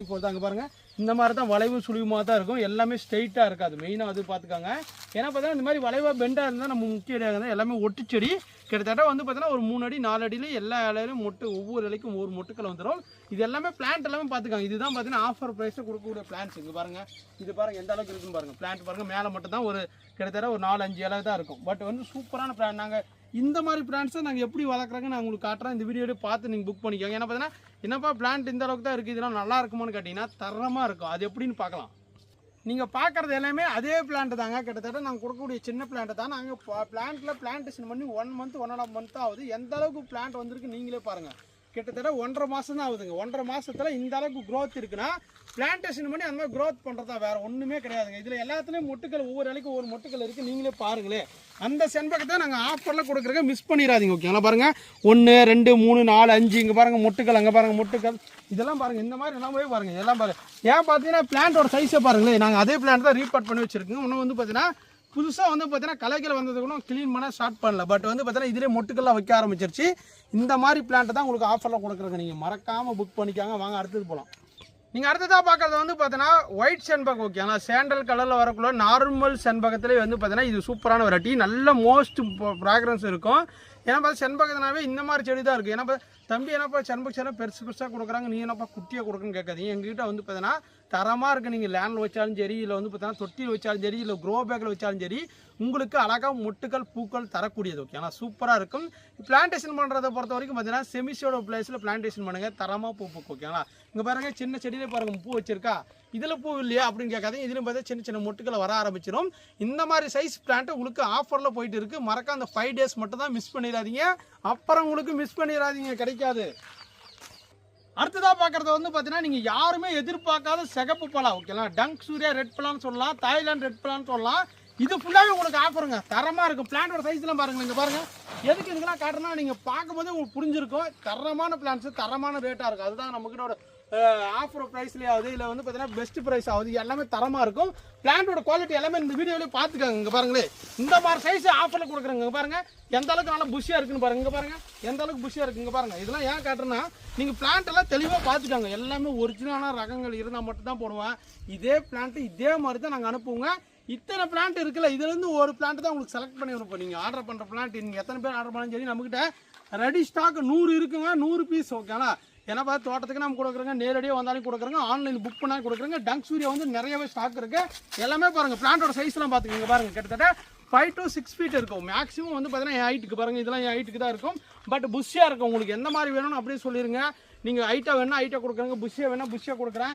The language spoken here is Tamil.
இப்போ அங்கே பாருங்க. இந்த மாதிரி தான் வளைவு சுழிவுமாக தான் இருக்கும். எல்லாமே ஸ்ட்ரைட்டாக இருக்காது. மெயினாக அது பார்த்துக்காங்க ஏன்னா பார்த்தீங்கன்னா இந்த மாதிரி வளைவாக பெண்டாக இருந்தால் நம்ம முக்கிய இடையாக இருந்தால் எல்லாமே ஒட்டு செடி. கிட்டத்தட்ட வந்து பார்த்தீங்கன்னா ஒரு மூணு அடி நாலு அடியில எல்லா இலையிலும் மொட்டு ஒவ்வொரு இலைக்கும் ஒவ்வொரு மொட்டுக்கள் வந்துடும் இது எல்லாமே பிளான்ட் எல்லாமே பார்த்துக்காங்க இதுதான் பார்த்தீங்கன்னா ஆஃபர் ப்ரைஸில் கொடுக்கக்கூடிய பிளான்ஸ் இங்கே பாருங்கள் இது பாருங்கள் எந்த அளவுக்கு இருக்குன்னு பாருங்கள் பிளான்ட் பாருங்கள் மேலே மட்டும் தான் ஒரு கிட்டத்தட்ட ஒரு நாலு அஞ்சு இலை தான் இருக்கும். பட் வந்து சூப்பரான பிளான் நாங்கள் இந்த மாதிரி பிளான்ஸை நாங்கள் எப்படி வளர்க்குறாங்க நான் உங்களுக்கு காட்டுறேன். இந்த வீடியோ பார்த்து நீங்கள் புக் பண்ணிக்கோங்க. ஏன்னா பார்த்தீங்கன்னா என்னப்பா பிளான்ட் இந்த அளவுக்கு தான் இருக்குது இதெல்லாம் நல்லா இருக்குமான்னு கேட்டிங்கன்னா தரமாக இருக்கும். அது எப்படின்னு பார்க்கலாம். நீங்கள் பார்க்குறது எல்லாமே அதே பிளான்ட் தாங்க. கிட்டத்தட்ட நாங்கள் கொடுக்கக்கூடிய சின்ன பிளான்ட் தான். நாங்கள் பிளான்ட்டில் பிளான்டேஷன் பண்ணி one month one and half month ஆகுது. எந்த அளவுக்கு பிளான்ட் வந்திருக்கு நீங்களே பாருங்கள் கிட்டத்தட்ட ஒன்றரை மாதம் தான் ஆகுதுங்க. ஒன்றரை மாதத்தில் இந்த அளவுக்கு க்ரோத் இருக்குன்னா பிளான்டேஷன் பண்ணி அந்த மாதிரி க்ரோத் பண்ணுறதா வேறு ஒன்றுமே கிடையாதுங்க. இதில் எல்லாத்துலேயும் மொட்டுக்கள் ஒவ்வொரு இலைக்கும் ஒவ்வொரு மொட்டுக்கள் இருக்குது நீங்களே பாருங்களேன் அந்த செண்பகத்தை நாங்கள் ஆஃபரில் கொடுக்குறக்க மிஸ் பண்ணிடாதீங்க ஓகேங்களா பாருங்கள் ஒன்று ரெண்டு மூணு நாலு அஞ்சு இங்கே பாருங்கள் மொட்டுக்கள் அங்கே பாருங்கள் மொட்டுக்கள். இதெல்லாம் பாருங்கள் இந்த மாதிரி எல்லாமே பாருங்கள் எல்லாம் பாருங்கள் ஏன் பார்த்தீங்கன்னா பிளான்ட்டோட சைஸை பாருங்களேன். நாங்கள் அதே பிளான்ட் தான் ரீபார்ட் பண்ணி வச்சுருக்கோம். இன்னும் வந்து பார்த்தீங்கன்னா புதுசாக வந்து பார்த்தீங்கன்னா கலைகள் வந்தது கூட க்ளீன் பண்ண ஸ்டார்ட் பண்ணல. பட் வந்து பார்த்தீங்கன்னா இதிலே மொட்டுக்கெல்லாம் வைக்க ஆரம்பிச்சிருச்சு. இந்த மாதிரி பிளான்ட்டு தான் உங்களுக்கு ஆஃபரில் கொடுக்குறங்க நீங்கள் மறக்காமல் புக் பண்ணிக்காங்க. வாங்க அடுத்தது போகலாம் நீங்கள் அடுத்ததாக பார்க்குறது வந்து பார்த்தீங்கன்னா ஒயிட் செண்பகம் ஆனால் சேண்டல் கலரில் வரக்குள்ள நார்மல் செண்பகத்திலே வந்து பார்த்தீங்கன்னா இது சூப்பரான வெரைட்டி நல்ல மோஸ்ட் ப்ராக்ரன்ஸ் இருக்கும். ஏன்னா பார்த்து செண்பகத்தினாவே இந்த மாதிரி செடி தான் இருக்குது ஏன்னா இப்போ தம்பி என்னப்பா செண்பக செடி பெருசு பெருசாக கொடுக்குறாங்க. நீ என்னப்பா குட்டியாக கொடுக்குன்னு கேட்காதீங்க. எங்ககிட்ட வந்து பார்த்தீங்கன்னா தரமாக இருக்குது நீங்கள் லேண்டில் வச்சாலும் சரி இல்லை வந்து பார்த்தீங்கன்னா தொட்டியில் வச்சாலும் சரி இல்லை க்ரோ பேக்கில் வச்சாலும் சரி உங்களுக்கு அழகாக மொட்டுக்கள் பூக்கள் தரக்கூடியது ஓகே ஆனால் சூப்பராக இருக்கும். பிளான்டேஷன் பண்ணுறதை பொறுத்த வரைக்கும் பார்த்தீங்கன்னா செமிஸோட பிளேஸில் பிளான்டேஷன் பண்ணுங்கள் தரமாக பூ பூக்கும் ஓகேங்களா இங்கே பாருங்க சின்ன செடியிலே பாருங்க பூ வச்சிருக்கா? இதில் பூ இல்லையா அப்படின்னு கேட்காதீங்க. இதிலும் பார்த்தா சின்ன சின்ன மொட்டுக்களை வர ஆரம்பிச்சிடும் இந்த மாதிரி சைஸ் பிளான்ட்டு உங்களுக்கு ஆஃபரில் போயிட்டு இருக்கு. மறக்க அந்த ஃபைவ் டேஸ் மட்டும் தான் மிஸ் பண்ணிடாதீங்க. அப்புறம் உங்களுக்கு மிஸ் பண்ணிடாதீங்க கிடைக்காது. அடுத்ததாக பார்க்குறது வந்து பார்த்தீங்கன்னா நீங்கள் யாருமே எதிர்பார்க்காத சிகப்பு பழம் ஓகேங்களா டங்க் சூர்யா ரெட் பழம்னு சொல்லலாம் தாய்லாந்து ரெட் பழம்னு சொல்லலாம். இது ஃபுல்லாகவே உங்களுக்கு ஆஃபருங்க தரமாக இருக்கும். பிளான்டோட சைஸ்லாம் பாருங்க இங்கே பாருங்கள் எதுக்கு இதுக்கெல்லாம் காட்டுறேன்னா நீங்கள் பார்க்கும்போது உங்களுக்கு புரிஞ்சிருக்கும். தரமான பிளான்ஸ் தரமான ரேட்டாக இருக்கும். அதுதான் நம்மக்கிட்ட ஆஃபர் ப்ரைஸ்லேயாவது ஆகுது. இல்லை வந்து பார்த்தீங்கன்னா பெஸ்ட் ப்ரைஸ் ஆகுது. எல்லாமே தரமாக இருக்கும். பிளான்ட்டோட குவாலிட்டி எல்லாமே இந்த வீடியோலேயே பார்த்துக்கோங்க. இங்கே பாருங்களே இந்த மாதிரி சைஸ் ஆஃபரில் கொடுக்குறேங்க. இங்கே எந்த அளவுக்கு நல்லா புஷியாக இருக்குன்னு பாருங்க. இங்கே பாருங்கள் எந்த அளவுக்கு புஷியாக இருக்குங்க பாருங்கள் இதெல்லாம் ஏன் காட்டுறேன்னா நீங்கள் பிளான்ட் எல்லாம் தெளிவாக பார்த்துக்கோங்க. எல்லாமே ஒரிஜினலான ரகங்கள் இருந்தால் மட்டும் தான் போடுவேன். இதே பிளான்ட்டு இதே மாதிரி தான் நாங்கள் அனுப்புவோங்க. இத்தனை பிளான்ட் இருக்குல்ல இதுலேருந்து ஒரு பிளான்ட் தான் உங்களுக்கு செலக்ட் பண்ணி கொடுப்போம் நீங்கள் ஆர்டர் பண்ணுற பிளான்ட் நீங்கள் எத்தனை பேர் ஆர்டர் பண்ணாலும் சரி நம்மக்கிட்ட ரெடி ஸ்டாக் நூறு இருக்குங்க நூறு பீஸ் ஓகேங்களா ஏன்னா பார்த்து தோட்டத்துக்கு நம்ம கொடுக்குறோங்க நேரடியாக வந்தாலும் கொடுக்குறோங்க ஆன்லைன் புக் பண்ணாலும் கொடுக்குறோங்க டங்க் சூரியா வந்து நிறையவே ஸ்டாக் இருக்குது எல்லாமே பாருங்கள் பிளான்ட்டோட சைஸ்லாம் பார்த்துக்கோங்க பாருங்கள் கிட்டத்தட்ட ஃபைவ் டு சிக்ஸ் ஃபீட் இருக்கும். மேக்ஸிமம் வந்து பார்த்தீங்கன்னா என் ஹைட்டுக்கு பாருங்கள் இதெல்லாம் என் ஹைட்டுக்கு தான் இருக்கும். பட் புஷ்ஷியாக இருக்கும் உங்களுக்கு எந்த மாதிரி வேணும்னு அப்படியே சொல்லிடுங்க நீங்கள் ஹைட்டாக வேணால் ஹைட்டாக கொடுக்குறங்க புஷ்ஷியாக வேணால் புஷ்ஷியாக கொடுக்குறேன்.